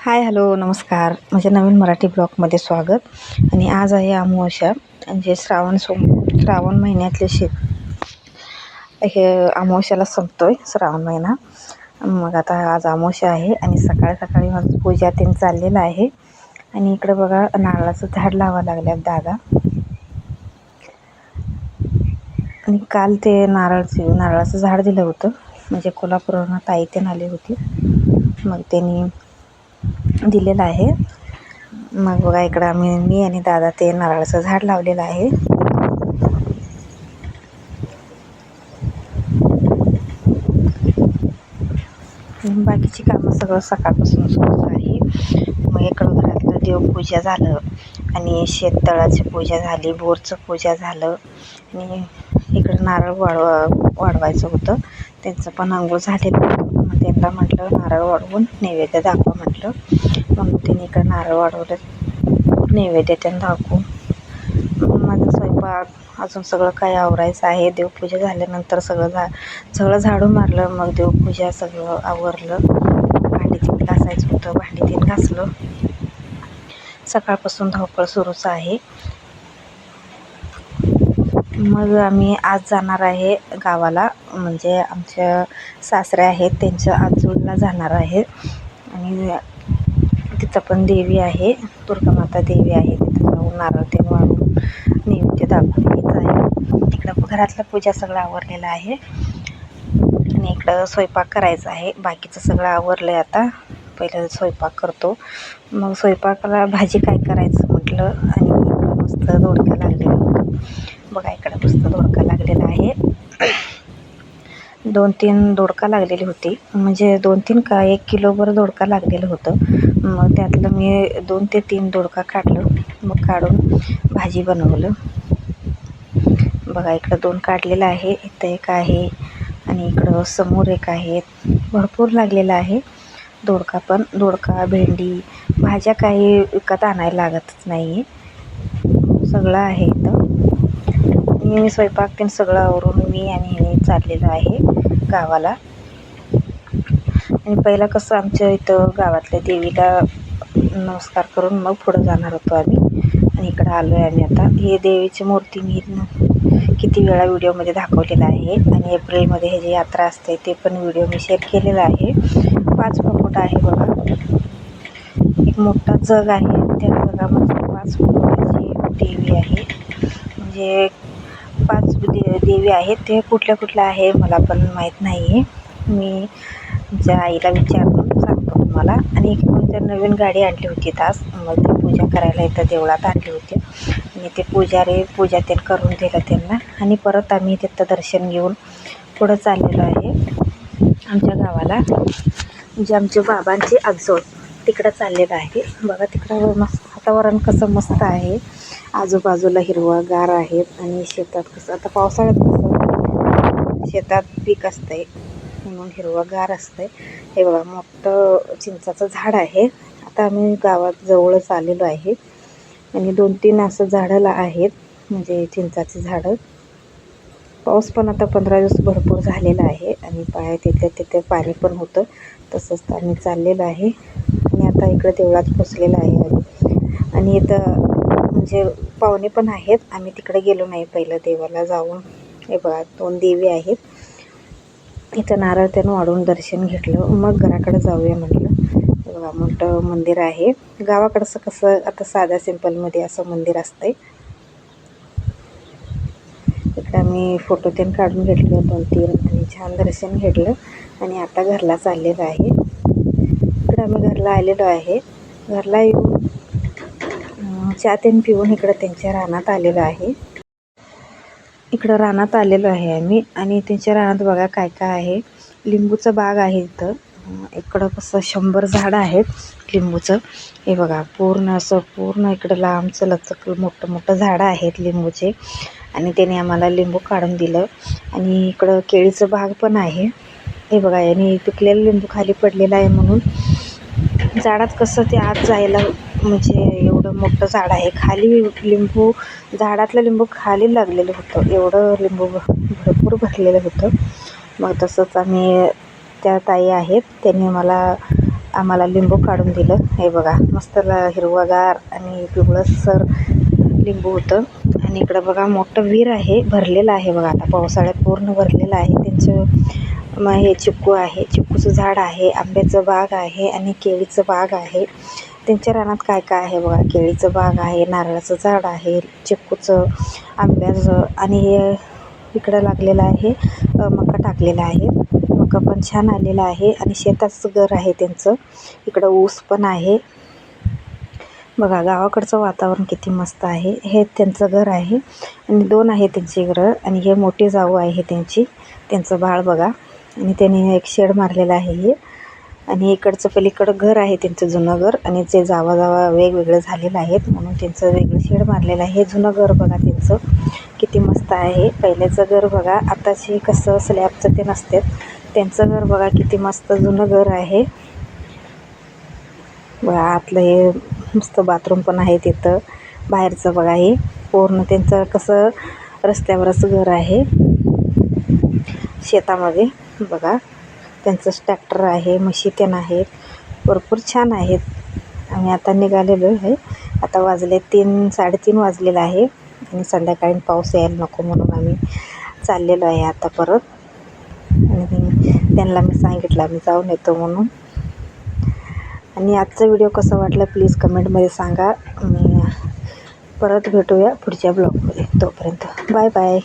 Hi hello नमस्कार. माझ्या नवीन मराठी ब्लॉगमध्ये स्वागत. आणि आज आहे अमावस्या म्हणजे श्रावण सोम श्रावण महिन्यातले शेत हे अमावस्याला संपतो आहे श्रावण महिना. मग आता आज अमावस्या आहे आणि सकाळी सकाळी माझं पूजा तीन चाललेलं आहे. आणि इकडं बघा नारळाचं झाड लावा लागल्यात दादा. आणि काल ते नारळचे नारळाचं झाड दिलं होतं. म्हणजे कोल्हापूरवरून ताई ते आले होते. मग त्यांनी दिलेलं आहे. मग बघा इकडं आम्ही मी आणि दादा ते नारळाचं झाड लावलेलं आहे. बाकीची कामं सगळं सकाळपासून सुरूच आहे मग इकडं घरातलं देवपूजा झालं आणि शेततळाची पूजा झाली बोरचं पूजा झालं. आणि इकडं नारळ वाढवा वाढवायचं होतं. त्यांचं पण अंघोळ झालेलं. होतं म्हटलं नारळ वाढवून नैवेद्य दाखवा म्हटलं. मग तिने इकडं नारळ वाढवलं. नैवेद्य त्यांना दाखवून. माझा स्वयंपाक अजून सगळं काय आवरायचं आहे. देवपूजा झाल्यानंतर सगळं झा सगळं झाडू मारलं. मग देवपूजा सगळं आवरलं. भांडी तीन घासायचं होतं. भांडी तीन घासलं. सकाळपासून धावपळ सुरूच आहे. मग आम्ही आज जाणार आहे गावाला. म्हणजे आमच्या सासरे आहेत त्यांच्या आजोळला जाणार आहे. आणि तिथं पण देवी आहे दुर्गामाता देवी आहे. तिथं जाऊन नारळ ते वाढून नैवेद्य दाखवून यायचं आहे. इकडं घरातला पूजा सगळं आवरलेलं आहे. आणि इकडं स्वयंपाक करायचा आहे. बाकीचं सगळं आवरलं आहे आता. पहिलं स्वयंपाक करतो. मग स्वयंपाकाला भाजी काय करायचं म्हटलं आणि मस्त दोडका इकडं मस्त दोडका लागलेला आहे. दोन तीन दोडका लागलेली होती. म्हणजे दोन तीन का एक किलोभर दोडका लागलेलं होतं. मग त्यातलं मी दोन ते तीन दोडका काढलं. मग काढून भाजी बनवलं. बघा इकडं दोन काढलेलं आहे. इथं एक आहे आणि इकडं समोर एक आहे. भरपूर लागलेलं आहे. दोडका पण दोडका भेंडी भाज्या काही विकत आणायला लागतच नाही आहे सगळं आहे इथं. मी स्वयंपाक तीन सगळं आवरून मी आणि हे चाललेलं आहे गावाला. आणि पहिला कसं आमच्या इथं गावातल्या देवीला नमस्कार करून मग पुढं जाणार होतो आम्ही. आणि इकडं आलो आहे आम्ही आता. हे देवीची मूर्ती मी किती वेळा व्हिडिओमध्ये दाखवलेला आहे. आणि एप्रिलमध्ये हे जे यात्रा असते ते पण व्हिडिओ मी शेअर केलेला आहे. पाच मुकुट आहे बघा. एक मोठा जग आहे. त्या जगामध्ये पाच मुकुटाची देवी आहे. म्हणजे पाच दे देवी आहेत. ते कुठल्या कुठल्या आहे मला पण माहीत नाही आहे मी आमच्या आईला विचारून सांगतो तुम्हाला. आणि एक कोणत्या नवीन गाडी आणली होती तास. मग ते पूजा करायला इथं देवळात आणली होती. आणि ते पुजारी पूजा ते करून दिलं त्यांना. आणि परत आम्ही तिथं दर्शन घेऊन पुढं चाललेलो आहे. आमच्या गावाला. म्हणजे आमचे बाबांची आजोळ तिकडं चाललेलं आहे. बघा तिकडं मस्त वातावरण कसं मस्त आहे. आजूबाजूला हिरवागार आहेत आणि शेतात कसं आता पावसाळ्यात कसं शेतात पीक असतंय म्हणून हिरवंगार असतंय. हे बघा मोठं चिंचाचं झाड आहे. आता आम्ही गावात जवळच आलेलो आहे. आणि दोन तीन असं झाडं आहेत म्हणजे चिंचाची झाडं. पाऊस पण आता पंधरा दिवस भरपूर झालेला आहे आणि पाया तिथल्या तिथे पाणी पण होतं. तसंच आम्ही चाललेलं आहे. आणि आता इकडं देवळात पोचलेलं आहे. आणि इथं म्हणजे पाहुणे पण आहेत. आम्ही तिकडे गेलो नाही पहिलं देवाला जाऊन. हे बघा दोन देवी आहेत. इथं नारळ त्यानं वाढून दर्शन घेतलं. मग घराकडे जाऊया म्हटलं. हे बघा मोठं मंदिर आहे. गावाकडचं कसं आता साध्या सिंपलमध्ये असं मंदिर असतंय. इकडं आम्ही फोटो त्यानं काढून घेतलं दोन तीन आणि छान दर्शन घेतलं. आणि आता घरला चाललेलं आहे. इकडं आम्ही घरला आलेलो आहे. घरला येऊन चहा तेन पिऊन इकडं त्यांच्या रानात आलेलो आहे. इकडं रानात आलेलो आहे आम्ही आणि त्यांच्या रानात बघा काय काय आहे. लिंबूचं बाग आहे इथं. इकडं कसं शंभर झाडं आहेत लिंबूचं. हे बघा पूर्ण असं पूर्ण इकडं लांबचं लचक मोठं मोठं झाडं आहेत लिंबूचे. आणि त्याने आम्हाला लिंबू काढून दिलं. आणि इकडं केळीचं बाग पण आहे. हे बघा आणि पिकलेलं लिंबू खाली पडलेलं आहे म्हणून. झाडात कसं ते आत जायला म्हणजे एवढं मोठं झाड आहे. खाली लिंबू झाडातलं लिंबू खाली लागलेलं होतं. एवढं लिंबू भरपूर भरलेलं होतं. मग तसंच आम्ही त्या ताई आहेत. त्यांनी मला आम्हाला लिंबू काढून दिलं. हे बघा मस्त हिरवागार आणि पिवळसर लिंबू होतं. आणि इकडं बघा मोठं विहीर आहे. भरलेलं आहे बघा. आता पावसाळ्यात पूर्ण भरलेलं आहे. त्यांचं मग हे चिक्कू आहे. चिक्कूचं झाड आहे. आंब्याचं बाग आहे आणि केळीचं बाग आहे. त्यांच्या रानात काय काय आहे बघा? केळीचं बाग आहे नारळाचं झाड आहे चिक्कूचं आंब्याचं आणि हे इकडं लागलेलं आहे मका टाकलेला आहे. मका पण छान आलेला आहे आणि शेताचं घर आहे त्यांचं. इकडं ऊस पण आहे. बघा गावाकडचं वातावरण किती मस्त आहे. हे त्यांचं घर आहे आणि दोन आहे त्यांची घरं आणि हे मोठी जाऊ आहे त्यांची. त्यांचं बाळ बघा. आणि त्यांनी एक शेड मारलेलं आहे हे. आणि इकडचं पलीकडं घर आहे त्यांचं जुनं घर आणि ते जावा जावा वेगवेगळे झालेलं आहेत. म्हणून त्यांचं वेगळं शेड मारलेलं आहे. हे जुनं घर बघा त्यांचं. किती मस्त आहे. पहिल्याचं घर बघा. आताशी कसं स्लॅबचं ते नसते त्यांचं घर बघा. किती मस्त जुनं घर आहे. बघा आतलं हे मस्त बाथरूम पण आहे तिथं. बाहेरचं बघा हे. पूर्ण त्यांचं कसं रस्त्यावरच घर आहे. शेतामध्ये बघा. त्यांचंच ट्रॅक्टर आहे म्हशी त्यानं आहेत भरपूर छान आहेत. आम्ही आता निघालेलो आहे. आता वाजले तीन साडेतीन वाजलेलं आहे आणि संध्याकाळी पाऊस यायला नको म्हणून आम्ही चाललेलो आहे आता परत. आणि त्यांना मी सांगितलं आम्ही जाऊन येतो म्हणून. आणि आजचा व्हिडिओ कसा वाटला प्लीज कमेंटमध्ये सांगा. आणि परत भेटूया पुढच्या ब्लॉगमध्ये. तोपर्यंत बाय बाय.